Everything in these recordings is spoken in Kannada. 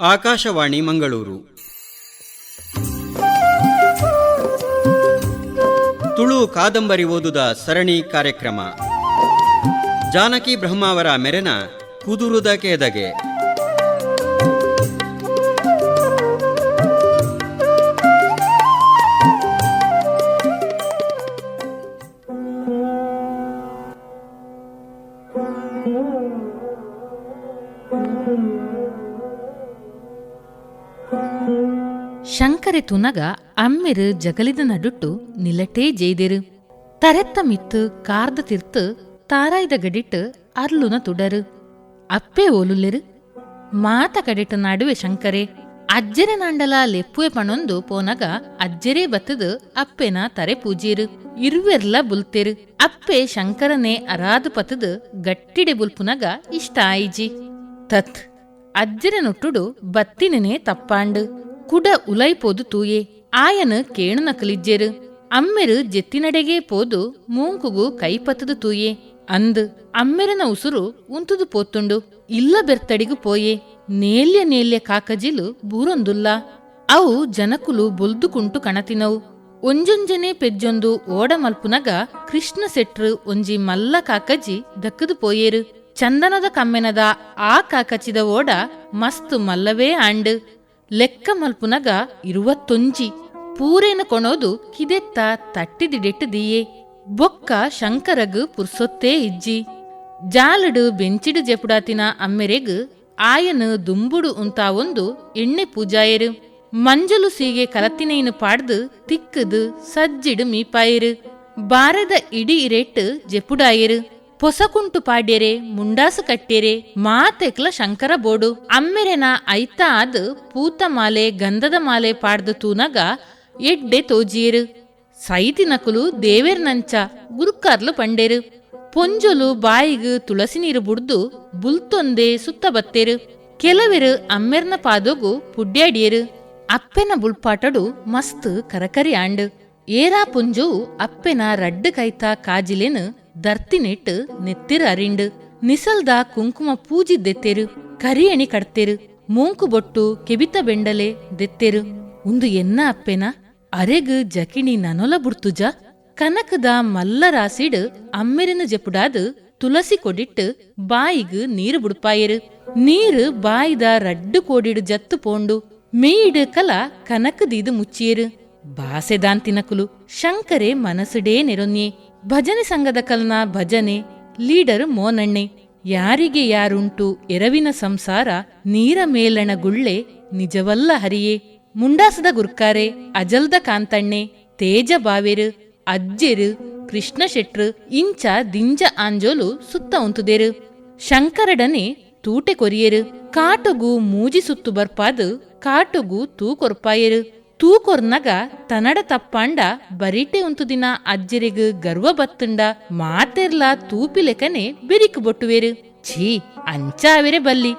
ಆಕಾಶವಾಣಿ ಮಂಗಳೂರು. ತುಳು ಕಾದಂಬರಿ ಓದುದ ಸರಣಿ ಕಾರ್ಯಕ್ರಮ. ಜಾನಕಿ ಬ್ರಹ್ಮಾವರ ಮೆರೆನ ಕುದುರುದ ಕೇದಗೆ. ಶಂಕರೆ ತುನಗ ಅಮ್ಮೆರು ಜಗಲಿದ ನಡುಟ್ಟು ನಿಲಟೇ ಜೈದಿರು. ತರೆತ್ತ ಮಿತ್ತು ಕಾರ್ದ ತಿರ್ತು ತಾರಾಯ್ದ ಗಡಿಟ್ಟು ಅರ್ಲುನ ತುಡರು. ಅಪ್ಪೆ ಮಾತ ಕಡಿಟ್ಟು ನಡುವೆ ಶಂಕರೆ, ಅಜ್ಜೆರೆ ನಂಡಲ ಲೆಪ್ಪುವೆ ಪಣೊಂದು ಪೋನಗ ಅಜ್ಜೆರೆ ಬತ್ತದು ಅಪ್ಪೆನ ತರೆ ಪೂಜೀರು. ಇರುವೆರ್ಲ ಬುಲ್ತೆರು, ಅಪ್ಪೆ ಶಂಕರನೆ ಅರಾದು ಪತದು ಗಟ್ಟಿಡೆ ಬುಲ್ಪುನಗ ಇಷ್ಟ ಆಯಿಜಿ ತತ್, ಅಜ್ಜೆರೆ ನುಟ್ಟುಡು ಬತ್ತಿನೇ ತಪ್ಪಾಂಡು. ಕುಡ ಉಲೈಪೋದು ತೂಯೆ. ಆಯನ ಕೇಣು ನಕಲಿಜ್ಜೆರು. ಅಮ್ಮೆರು ಜೆತ್ತಿನಡೆಗೆ ಪೋದು ಮೂಂಕುಗು ಕೈಪತ್ತದು ತೂಯೆ. ಅಂದ್ ಅಮ್ಮೆರನ ಉಸುರು ಉಂತುದು ಪೋತುಂಡು ಇಲ್ಲ ಬೆರ್ತಡಿಗು ಪೋಯೆ. ನೇಲ್ಯ ನೇಲ್ಯ ಕಾಕಜಿಲು ಬೂರೊಂದುಲ್ಲ. ಅವು ಜನಕುಲು ಬುಲ್ದುಕುಂಟು ಕಣತಿನವು. ಒಂಜೊಂಜನೆ ಪೆಜ್ಜೊಂದು ಓಡ ಮಲ್ಪುನಗ ಕೃಷ್ಣ ಸೆಟ್ರು ಒಂಜಿ ಮಲ್ಲ ಕಾಕಜಿ ದಕ್ಕದು ಪೋಯೇರು. ಚಂದನದ ಕಮ್ಮೆನದ ಆ ಕಾಕಚಿದ ಓಡ ಮಸ್ತ್ ಮಲ್ಲವೇ ಆಂಡ್. ಲೆಕ್ಕ ಮಲ್ಪುನಗ ಇರುವತ್ತೊಂಜಿ. ಪೂರೇನ ಕೊಣೋದು ಕಿದೆತ್ತ ತಟ್ಟಿದಿಡೆಟ್ಟದಿಯೇ. ಬೊಕ್ಕ ಶಂಕರಗ್ ಪುರ್ಸೊತ್ತೇ ಇಜ್ಜಿ. ಜಾಲಡು ಬೆಂಚಿಡು ಜಪುಡಾತಿನ ಅಮ್ಮೆರೆಗ್ ಆಯನ ದುಂಬುಡು ಉಂತಾವೊಂದು ಎಣ್ಣೆ ಪೂಜಾಯರು. ಮಂಜಲು ಸೀಗೆ ಕಲತ್ತಿನೇನು ಪಾಡ್ದು ತಿಕ್ಕದು ಸಜ್ಜಿಡು ಮೀಪಾಯರು. ಬಾರದ ಇಡಿ ಇರೆಟ್ಟು ಜೆಪುಡಾಯರು. ಪೊಸಕುಂಟು ಪಾಡ್ಯರೆ, ಮುಂಡಾಸು ಕಟ್ಟೆರೆ ಮಾತೆಕ್ಲ ಶಂಕರ ಬೋಡು. ಅಮ್ಮೆರೆನ ಐತ ಆದ್ ಪೂತ ಮಾಲೆ, ಗಂಧದ ಮಾಲೆ ಪಾಡ್ದು ತೂನಗ ಎಡ್ಡೆ ತೋಜಿಯರು. ದೇವೇರ್ ನಂಚ ಗುರುಕಾರ್ಲು ಪಂಡೆರು. ಪೊಂಜೊಲು ಬಾಯಿಗು ತುಳಸಿ ನೀರು ಬುಡ್ದು ಬುಲ್ತೊಂದೆ ಸುತ್ತ ಬತ್ತೆರು. ಕೆಲವೆರು ಅಮ್ಮೆರ್ನ ಪಾದೋಗು ಪುಡ್ಯಾಡಿಯರು. ಅಪ್ಪೆನ ಬುಲ್ಪಾಟಡು ಮಸ್ತ್ ಕರಕರಿ ಆಂಡ್. ಏರಾ ಪುಂಜು ಅಪ್ಪೆನ ರಡ್ಡು ಕೈತ ಕಾಜಿಲೆನು ದರ್ತಿನೆಟ್ಟು ನೆತ್ತಿರು ಅರಿಂಡು, ನಿಸಲ್ದ ಕುಂಕುಮ ಪೂಜಿ ದೆತ್ತೆರು, ಕರಿಯಣಿ ಕಡ್ತೆರು, ಮೂಂಕು ಬೊಟ್ಟು ಕೆಬಿತ ಬೆಂಡಲೆ ದೆತ್ತೆರು. ಉಂದು ಎನ್ನ ಅಪ್ಪೆನ? ಅರೆಗ್ ಜಕಿಣಿ ನನೊಲ ಬುಡ್ತುಜ? ಕನಕದ ಮಲ್ಲ ರಾಸಿಡ್ ಅಮ್ಮೆರಿನ ಜಪುಡಾದ್ ತುಳಸಿ ಕೊಡಿಟ್ಟು ಬಾಯಿಗ್ ನೀರು ಬುಡ್ಪಾಯರು. ನೀರು ಬಾಯಿದ ರಡ್ಡು ಕೋಡಿಡು ಜತ್ತು ಪೋಂಡು, ಮೇಯಿಡು ಕಲ ಕನಕದೀದು ಮುಚ್ಚಿಯರು. ಬಾಸೆದಾಂತಿನಕುಲು ಶಂಕರೆ ಮನಸುಡೇ ನೆರೊನ್ಯೆ. ಭಜನೆ ಸಂಘದ ಕಲ್ನ ಭಜನೆ, ಲೀಡರ್ ಮೋನಣ್ಣೆ. ಯಾರಿಗೆ ಯಾರುಂಟು ಎರವಿನ ಸಂಸಾರ, ನೀರ ಮೇಲಣ ಗುಳ್ಳೆ, ನಿಜವಲ್ಲ ಹರಿಯೇ. ಮುಂಡಾಸದ ಗುರ್ಕಾರೆ, ಅಜಲ್ದ ಕಾಂತಣ್ಣೆ, ತೇಜ ಬಾವೆರು, ಅಜ್ಜೆರು, ಕೃಷ್ಣ ಶೆಟ್ರು, ಇಂಚ ದಿಂಜ ಆಂಜೋಲು ಸುತ್ತ ಉಂತುದೇರು. ಶಂಕರಡನೆ ತೂಟೆ ಕೊರಿಯರು, ಕಾಟುಗು ಮೂಜಿ ಸುತ್ತು ಬರ್ಪಾದು, ಕಾಟುಗು ತೂ ಕೊರ್ಪಾಯರು ತೂ ಕೊರ್ನಗ ತನಡ ತಪ್ಪಾಂಡ ಬರೀಟೆ ಉಂತುದಿನ ಅಜ್ಜರಿಗ್ ಗರ್ವ ಬತ್ತುಂಡ ಮಾತೆರ್ಲ ತೂಪಿಲೆಕನೆ ಬೆರಿಕ್ ಬೊಟ್ಟುವೆರು. ಛೀ, ಅಂಚಾವೆರೆ ಬಲ್ಲಿ.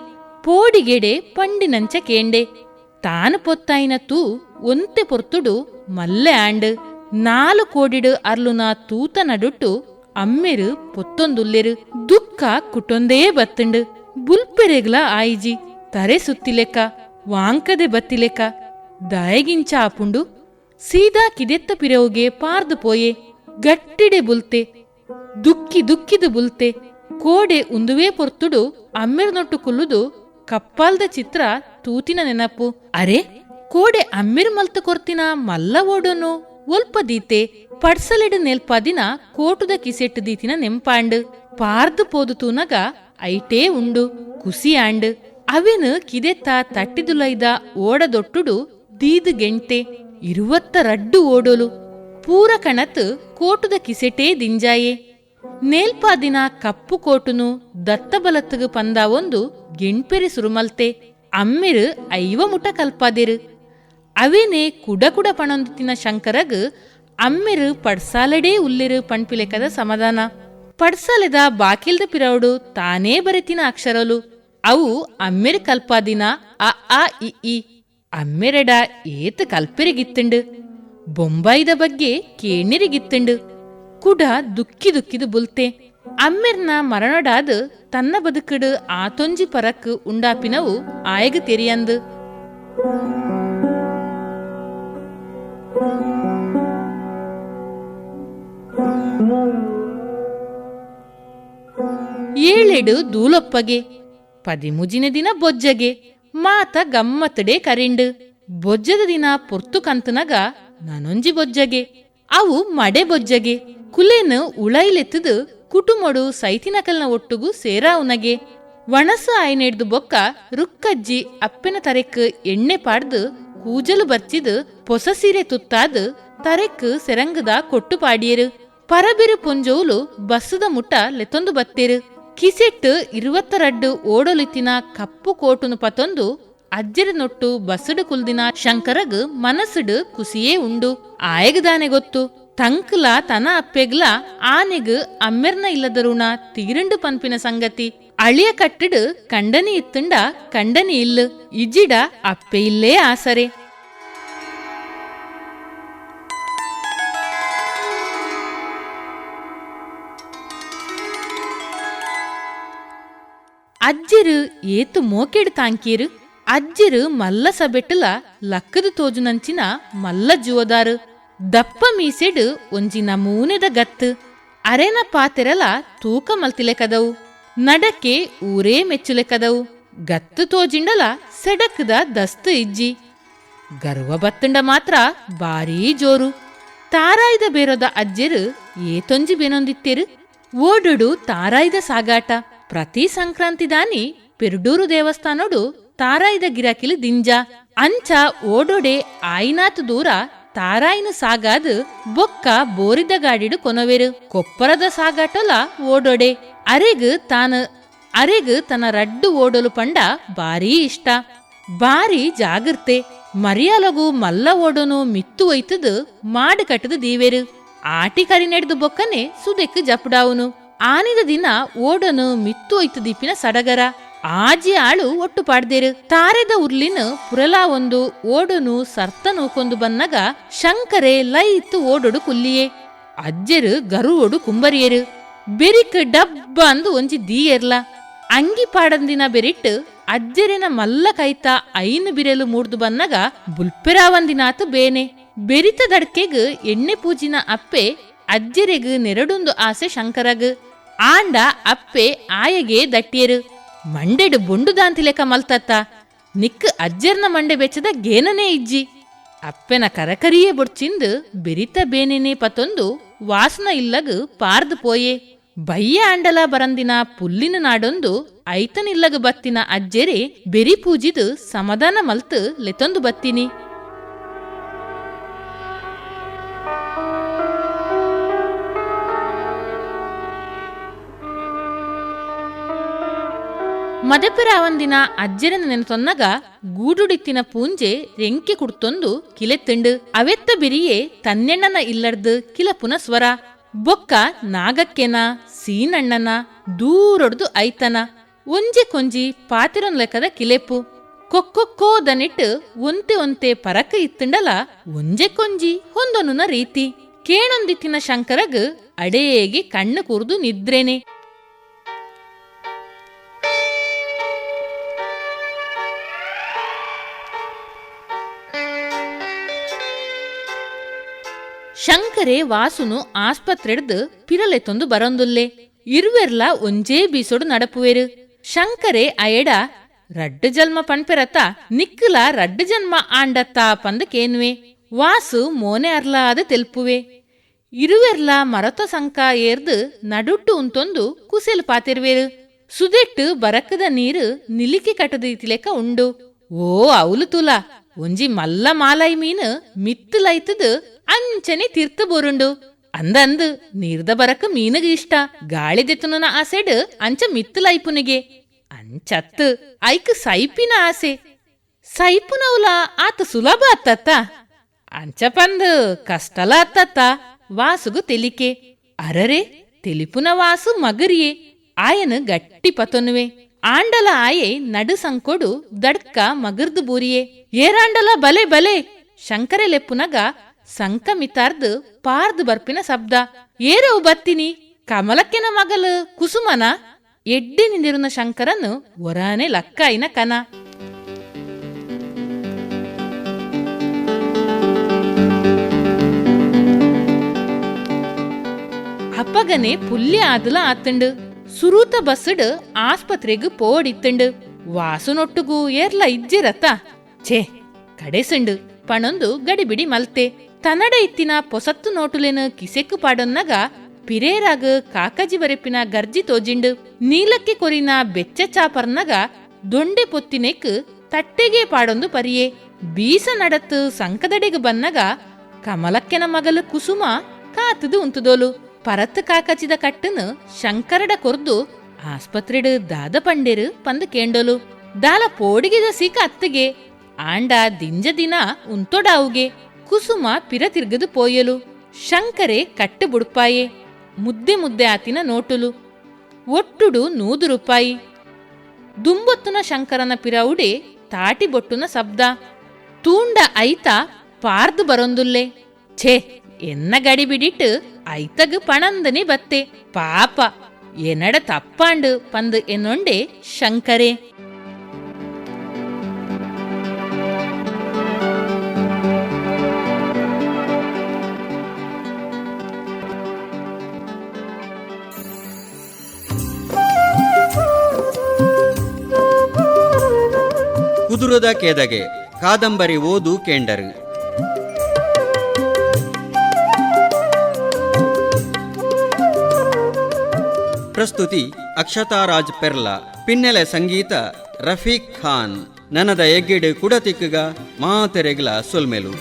ಪೋಡಿಗೆಡೆ ಪಂಡಿನಂಚ ಕೇಂಡೆ. ತಾನು ಪೊತ್ತಾಯಿನ ತೂ ಒಂತೆ ಪೊರ್ತುಡು ಮಲ್ಲೆ ಆಂಡ್. ನಾಲು ಕೋಡಿಡು ಅರ್ಲುನ ತೂತ ನಡುಟ್ಟು ಅಮ್ಮೆರು ಪೊತ್ತೊಂದುಲ್ಲೆರು ದುಃಖ ಕುಟೊಂದೇ ಬತ್ತುಂಡು. ಬುಲ್ಪೆರೆಗ್ಲ ಆಯಿಜಿ ತರೆ ಸುತ್ತಿಲೆಕ್ಕ ವಾಂಕದೆ ಬತ್ತಿಲೆಕ್ಕ ಆಪುಂಡು ಸೀದಾ ಕಿದೆತ್ತ ಪಿರವುಗೆ ಪಾರ್ದು ಪೋಯೆ ಗಟ್ಟಿಡೆ ಬುಲ್ತೆ, ದುಕ್ಕಿ ದುಕ್ಕಿದು ಬುಲ್ತೆ, ಕೋಡೆ ಉಂದುವೇ ಪೊರ್ತುಡು ಅಮ್ಮೆರ್ನೊಟ್ಟು ಕುಲ್ಲುದು ಕಪ್ಪಾಲ್ದ ಚಿತ್ರ ತೂತಿನ ನೆನಪು. ಅರೆ, ಕೋಡೆ ಅಮ್ಮಿರ್ ಮಲ್ತು ಕೊರ್ತಿನ ಮಲ್ಲ ಓಡೋನು ಒಲ್ಪ ದೀತೆ, ಪಡ್ಸಲೆಡು ನೆಲ್ಪಾದಿನ ಕೋಟುದ ಕಿಸೆಟ್ಟು ದೀತಿನ ನೆಂಪಾಂಡ್. ಪಾರ್ದು ಪೋದು ತೂನಗ ಐಟೇ ಉಂಡು ಕುಸಿ ಆಂಡ್ ಅವೆನು ಕಿದೆತ್ತ ತಟ್ಟಿದುಲೈದ ಓಡದೊಟ್ಟುಡು ದೀದು ಗೆಂಟೆ ಇರುವತ್ತ ರಡ್ಡು ಓಡೋಲು ಪೂರ ಕಣತ್ ಕೋಟುದ ಕಿಸೆಟೇ ದಿಂಜಾಯೆ. ನೇಲ್ಪಾದಿನ ಕಪ್ಪು ಕೋಟುನು ಪಂದ ಒಂದು ಗೆಣ್ಪೆರಿ ಸುರುಮಲ್ತೆ. ಅಮ್ಮೆರು ಐವ ಮುಟ ಕಲ್ಪಾದಿರು. ಅವೇನೆ ಕುಡ ಕುಡ ಪಣೊಂದಿನ ಶಂಕರಗ್ ಅಮ್ಮೆರು ಪಡ್ಸಾಲಡೇ ಉಲ್ಲಿರು ಪಣ್ಪಿಲೆಕದ ಸಮಾಧಾನ. ಪಡ್ಸಾಲೆದ ಬಾಕಿಲ್ದ ಪಿರವಡು ತಾನೇ ಬರೆತಿನ ಅಕ್ಷರಲು. ಅವು ಅಮ್ಮಿರ್ ಕಲ್ಪಾದಿನ ಅ, ಆ ಇ. ಈ ಏತ ಕಲ್ಪೆರಿಗಿತ್ತುಂಡು, ಬೊಂಬಾಯಿದ ಬಗ್ಗೆ ಕೇಣಿರಿಗಿತ್ತಂಡು, ಕುಡ ದುಕ್ಕಿ ದುಕ್ಕಿದು ಬುಲ್ತೆ. ಅಮ್ಮೆರ್ನ ಮರಣಡಾದ್ ತನ್ನ ಬದುಕಡು ಆತೊಂಜಿ ಪರಕ್ ಉಂಡಾಪಿನವು ಆಯಗ ತೆರಿಯಂದು. ಏಳೆಡು ದೂಲೊಪ್ಪಗೆ, ಪದಿಮುಜಿನ ದಿನ ಬೊಜ್ಜಗೆ ಮಾತ ಗಮ್ಮತ್ತಡೆ ಕರಿಂಡು. ಬೊಜ್ಜದ ದಿನ ಪೊರ್ತು ಕಂತನಗ ನನೊಂಜಿ ಬೊಜ್ಜಗೆ. ಅವು ಮಡೆ ಬೊಜ್ಜಗೆ. ಕುಲೇನು ಉಳೈಲೆತ್ತದು ಕುಟುಂಬಡು ಸೈತಿನಕಲ್ನ ಒಟ್ಟುಗು ಸೇರಾವುನಗೆ ವಣಸು ಆಯ್ನೆಡ್ದು ಬೊಕ್ಕ ರುಕ್ಕಜ್ಜಿ ಅಪ್ಪೆನ ತರೆಕ್ ಎಣ್ಣೆ ಪಾಡ್ದು ಕೂಜಲು ಬರ್ಚಿದು ಪೊಸ ಸೀರೆ ತುತ್ತಾದ್ ತರೆಕ್ ಸೆರಂಗದ ಕೊಟ್ಟು ಪಾಡಿಯರು. ಪರಬಿರು ಪೊಂಜೋಲು ಬಸ್ಸದ ಮುಟ್ಟ ಲೆತ್ತೊಂದು ಬತ್ತೇರು. ಕಿಸೆಟ್ಟು ಇರುವತ್ತರಡ್ಡು ಓಡೊಲಿತ್ತಿನ ಕಪ್ಪು ಕೋಟುನು ಪತೊಂದು ಅಜ್ಜರ ನೊಟ್ಟು ಬಸಡು ಕುಲ್ದಿನ ಶಂಕರಗ್ ಮನಸ್ಸುಡು ಕುಸಿಯೇ ಉಂಡು. ಆಯಗದಾನೆ ಗೊತ್ತು. ತಂಕ್ಲ ತನ ಅಪ್ಪೆಗ್ಲ ಆನೆಗ ಅಮ್ಮೆರ್ನ ಇಲ್ಲದರುಣ ತೀರಂಡು ಪನ್ಪಿನ ಸಂಗತಿ. ಅಳಿಯ ಕಟ್ಟಡು ಕಂಡನಿ ಇತ್ತುಂಡ ಕಂಡನಿ ಇಲ್ಲ. ಇಜಿಡ ಅಪ್ಪೆ ಇಲ್ಲೇ ಆಸರೆ. ಅಜ್ಜಿರು ಏತು ಮೋಕೆಡು ತಾಂಕೀರು ಅಜ್ಜಿರು ಮಲ್ಲ ಸಬೆಟ್ಟಲ ಲಕ್ಕದ ತೋಜುನಂಚಿನ ಮಲ್ಲ ಜುವದಾರು. ದಪ್ಪ ಮೀಸೆಡು ಒಂಜಿ ನಮೂನೆದ ಗತ್ತು. ಅರೆನ ಪಾತೆರಲ ತೂಕ ಮಲ್ತಿಲೆ ಕದವು. ನಡಕ್ಕೆ ಊರೇ ಮೆಚ್ಚುಲೆ ಕದವು. ಗತ್ತು ತೋಜಿಂಡಲ ಸೆಡಕ್ದ ದಸ್ತು ಇಜ್ಜಿ. ಗರ್ವ ಬತ್ತಂಡ ಮಾತ್ರ ಬಾರೀ ಜೋರು. ತಾರಾಯ್ದ ಬೇರೋದ ಅಜ್ಜೆರು ಏತೊಂಜಿ ಬೇನೊಂದಿತ್ತೆರು? ಓಡುಡು ತಾರಾಯ್ದ ಸಾಗಾಟ. ಪ್ರತಿ ಸಂಕ್ರಾಂತಿ ದಾನಿ ಪೆರ್ಡೂರು ದೇವಸ್ಥಾನೋಡು ತಾರಾಯಿದ ಗಿರಾಕಿಲು ದಿಂಜ, ಅಂಚ, ಓಡೋಡೆ, ಆಯ್ನಾತ್ ದೂರ ತಾರಾಯಿನ ಸಾಗಾದ್ ಬೊಕ್ಕ ಬೋರಿದ ಗಾಡಿಡು ಕೊನವೆರು. ಕೊಪ್ಪರದ ಸಾಗಾಟೊಲ ಓಡೋಡೆ. ಅರೆಗ್ ತಾನ, ಅರೆಗ್ ತನ್ನ ರಡ್ಡು ಓಡಲು ಪಂಡ ಬಾರಿ ಇಷ್ಟ. ಬಾರಿ ಜಾಗೃತೆ. ಮರಿಯಾಲಗು ಮಲ್ಲ ಓಡೋನು ಮಿತ್ತು ಒಯ್ತದ ಮಾಡು ಕಟ್ಟದ ದೀವೆರು. ಆಟಿ ಕರಿ ನಡೆದು ಬೊಕ್ಕನೆ ಸುದೆಕ್ ಜಪಡಾವುನು. ಆನಿದ ದಿನ ಓಡನು ಮಿತ್ತು ಐತು ದೀಪಿನ ಸಡಗರ. ಆಜಿ ಆಳು ಒಟ್ಟು ಪಾಡ್ದೇರು. ತಾರೆದ ಉರ್ಲಿನ ಪುರಲ ಒಂದು ಓಡನು ಸರ್ತ ಕೊಂದು ಬನ್ನಗ, ಶಂಕರೆ ಲೈತ್ ಓಡೊಡು ಕುಲ್ಲಿಯೇ. ಗರು ಗರುವೋಡು ಕುಂಬರಿಯರು. ಬೆರಿಕ್ ಡಬ್ಬ ಅಂದು ಒಂಜಿ ದೀಯರ್ಲ. ಅಂಗಿ ಪಾಡಂದಿನ ಬೆರಿಟ್ಟು ಅಜ್ಜರಿನ ಮಲ್ಲ ಕೈತ ಐನು ಬಿರೆಲು ಮೂಡ್ದು ಬನ್ನಗ ಬುಲ್ಪೆರಾವಂದಿನಾತು ಬೇನೆ. ಬೆರಿತ ದಡ್ಕೆಗ್ ಎಣ್ಣೆ ಪೂಜಿನ ಅಪ್ಪೆ ಅಜ್ಜೆರೆಗ್ ನೆರಡೊಂದು ಆಸೆ ಶಂಕರಗ್. ಆಂಡ, ಅಪ್ಪೆ, ಆಯಗೆ ದಟ್ಟಿಯರು. ಮಂಡೆಡು ಬೊಂಡು ದಾಂತಿಲೆಕ ಮಲ್ತತ್ತ. ನಿಕ್ಕ ಅಜ್ಜರ್ನ ಮಂಡೆ ಬೆಚ್ಚದ ಗೇನನೆ ಇಜ್ಜಿ. ಅಪ್ಪೆನ ಕರಕರಿಯೇ ಬೊಡ್ಚಿಂದು ಬೆರಿತ ಬೇನೆನೆ ಪತೊಂದು ವಾಸನ ಇಲ್ಲಗ್ ಪಾರ್ದು ಪೋಯೆ. ಬಯ್ಯ ಆಂಡಲ ಬರಂದಿನ ಪುಲ್ಲಿನ ನಾಡೊಂದು ಐತನಿಲ್ಲಗ ಬತ್ತಿನ ಅಜ್ಜೆರೆ ಬೆರಿ ಪೂಜಿದು ಸಮಾಧಾನ ಮಲ್ತು ಲೆತೊಂದು ಬತ್ತಿನಿ. ಮದಪೆರ ಅವಂದಿನ ಅಜ್ಜರನ ನೆನತೊನ್ನಗ ಗೂಡುಡಿತ್ತಿನ ಪೂಂಜೆ ರೆಂಕೆ ಕುಡ್ತೊಂದು ಕಿಲೆತ್ತಂಡು ಅವೆತ್ತ ಬಿರಿಯೇ ತನ್ನೆಣ್ಣನ ಇಲ್ಲಡ್ದು ಕಿಲಪುನ ಸ್ವರ ಬೊಕ್ಕ ನಾಗಕ್ಕೆನ, ಸೀನಣ್ಣನ, ದೂರೊಡ್ದು ಐತನ. ಒಂಜೆ ಕೊಂಜಿ ಪಾತಿರೊನ್ ಲೆಕ್ಕದ ಕಿಲೆಪು. ಕೊಕ್ಕೊಕ್ಕೋ ದನಿಟ್ಟು ಒಂತೆ ಒಂತೆ ಪರಕ ಇತ್ತಂಡಲ ಒಂಜೆ ಕೊಂಜಿ ಹೊಂದೊನುನ ರೀತಿ. ಕೇಣೊಂದಿತ್ತಿನ ಶಂಕರಗ್ ಅಡೇಗೆ ಕಣ್ಣು ಕುರ್ದು ನಿದ್ರೇನೆ. ಶಂಕರೆ ವಾಸುನು ಆಸ್ಪತ್ರೆಡ್ದು ಪಿರಲೆತ್ತೊಂದು ಬರೊಂದುಲ್ಲೆ. ಇರುವೆರ್ಲ ಒಂಜೇ ಬೀಸೊಡು ನಡಪುವೆರು. ಶಂಕರೆ ಅಯಡ, ರಡ್ಡ ಜನ್ಮ ಪಣ್ಪೆರತ್ತ ನಿಕ್ಕಲ ರಡ್ಡ ಜನ್ಮ ಆಂಡತ್ತ ಪಂದ ಕೇನ್ವೆ ವಾಸು ಮೋನೆ ಅರ್ಲಾದ ತೆಲ್ಪುವೆ. ಇರುವೆರ್ಲ ಮರತ ಸಂಕ ಏರ್ದು ನಡುಟ್ಟು ಉಂತೊಂದು ಕುಸೆಲ್ ಪಾತಿರ್ವೆರು. ಸುದೆಟ್ಟು ಬರಕದ ನೀರು ನಿಲಿಕೆ ಕಟದೀತಿಲೆಕ ಉಂಡು. ಓ, ಅವಲು ತುಲ, ಒಂಜಿ ಮಲ್ಲ ಮಾಲಾಯಿ ಮೀನು ಮಿತ್ತಲೈತದು ಅಂಚನೆ ತೀರ್ಥ ಬೋರುಂಡು. ಅಂದಂದು ನೀರ್ದ ಬರಕ ಮೀನಗ ಇಷ್ಟ. ಗಾಳಿ ದೆತ್ತುನ ಆಸೆಡ್ ಅಂಚ ಮಿತ್ತಲೈಪುನಿಗೆ ಅಂಚತ್ತು ಐಕ್ ಸೈಪಿನ ಆಸೆ. ಸೈಪುನವುಲ ಆತ ಸುಲಭ ಅತ್ತತ್ತ ಅಂಚ ಪಂದು ಕಷ್ಟಲ ಅತ್ತತ್ತ ವಾಸುಗು ತೆಲಿಕೆ. ಅರರೆ ತೆಲಿಪುನ ವಾಸು ಮಗರಿಯೇ. ಆಯನ ಗಟ್ಟಿ ಪತೊನುವೆ ಆಂಡಲ ಆಯೆ ನಡು ಸಂಕೊಡು ದಡ್ಕ ಮಗರ್ದು ಬೂರಿಯೇ. ಏರಾಂಡಲ ಬಲೆ ಬಲೆ. ಶಂಕರೆ ಲೆಪ್ಪುನಗ ಸಂಕ ಮಿತಾರ್ದು ಪಾರ್ದು ಬರ್ಪಿನ ಶಬ್ದ. ಏರವು ಬತ್ತಿನಿ ಕಮಲಕ್ಕೆನ ಮಗಲು ಕುಸುಮನ. ಎಡ್ಡಿ ನಿಂದಿರುನ ಶಂಕರನ್ನು ಒರಾನೆ ಲಕ್ಕಾಯಿನ ಕನ. ಅಪ್ಪಗನೆ ಪುಲ್ಯ ಆದಲ ಆತಂಡು. ಸುರೂತ ಬಸ್ಸುಡು ಆಸ್ಪತ್ರೆಗ್ ಪೋಡಿತ್ತಂಡು. ವಾಸನೊಟ್ಟುಗೂ ಏರ್ಲ ಇಜ್ಜಿರತ್ತ ಛೇ, ಕಡೆಸಂಡು. ಪಣೊಂದು ಗಡಿಬಿಡಿ ಮಲ್ತೆ. ತನ್ನಡ ಇತ್ತಿನ ಪೊಸತ್ತು ನೋಟುಲೆನ ಕಿಸೆಕ್ಕು ಪಾಡೊನ್ನಗ ಪಿರೇರಾಗ ಕಾಕಜಿ ಬರೆಪಿನ ಗರ್ಜಿ ತೋಜಿಂಡು ನೀಲಕ್ಕೆ ಕೊರಿನ ಬೆಚ್ಚ ಚಾಪರ್ನಗ ದೊಂಡೆ ಪೊತ್ತಿನೆಕ್ ತಟ್ಟೆಗೆ ಪಾಡೊಂದು ಪರಿಯೇ ಬೀಸ ನಡತ್ತು ಸಂಕದಡೆಗ್ ಬನ್ನಗ ಕಮಲಕ್ಕೆನ ಮಗಲು ಕುಸುಮ ಕಾತದು ಉಂತುದೋಲು ಪರತ್ ಕಾಕಚಿದ ಕಟ್ಟನು ಶಂಕರಡ ಕೊರ್ದು ಆಸ್ಪತ್ರೆಡ್ ದಾದ ಪಂಡೆರು ಪಂದು ಕೇಂಡೋಲು ದಾಲ ಪೋಡಿಗೆದ ಸಿಕ್ಕ ಅತ್ತಿಗೆ ಆಂಡ ದಿಂಜ ದಿನ ಉಂತೊಡಾವುಗೆ ಕುಸುಮ ಪಿರ ತಿರ್ಗದು ಪೋಯಲು, ಶಂಕರೆ ಕಟ್ಟು ಬುಡುಪಾಯೇ, ಮುದ್ದೆ ಮುದ್ದೆ ಆತಿನ ನೋಟುಲು, ಒಟ್ಟುಡು ನೂದು ರೂಪಾಯಿ. ದುಂಬೊತ್ತುನ ಶಂಕರನ ಪಿರವುಡೆ ತಾಟಿ ಬೊಟ್ಟುನ ಶಬ್ದ ತೂಂಡ ಐತ ಪಾರ್ದು ಬರೊಂದುಲ್ಲೆ. ಛೇ, ಎನ್ನ ಗಡಿ ಬಿಡಿಟ್ ಐತಗ್ ಪಣಂದನೆ ಬತ್ತೆ, ಪಾಪ, ಎನಡ ತಪ್ಪಾಂಡು ಪಂದು ಎನ್ನೊಂಡೆ ಶಂಕರೇ. ಕುದುರದ ಕೆದಗೆ, ಕಾದಂಬರಿ ಓದು ಕೇಂಡರು. ಪ್ರಸ್ತುತಿ ಅಕ್ಷತಾರಾಜ್ ಪೆರ್ಲಾ, ಪಿನ್ನೆಲೆ ಸಂಗೀತ ರಫೀಕ್ ಖಾನ್ ನನದ ಎಗ್ಗಿಡು ಕುಡತಿಕ್ಕುಗ ಮಾತೆರೆಗ್ಲ ಸೊಲ್ಮೆಲು.